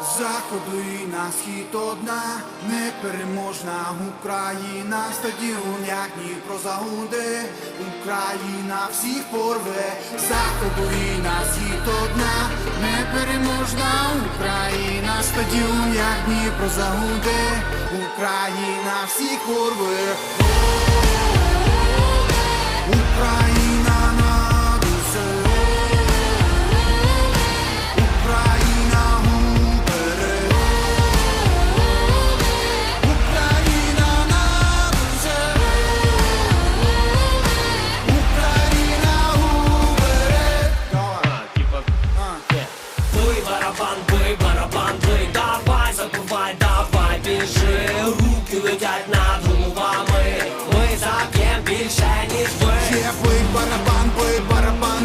заходу і на схід одна, непереможна Україна, стадіон, як Дніпро загуде, Україна всіх порве, заходу і на схід одна, непереможна Україна, стадіон, як Дніпро загуде, Україна всіх порве.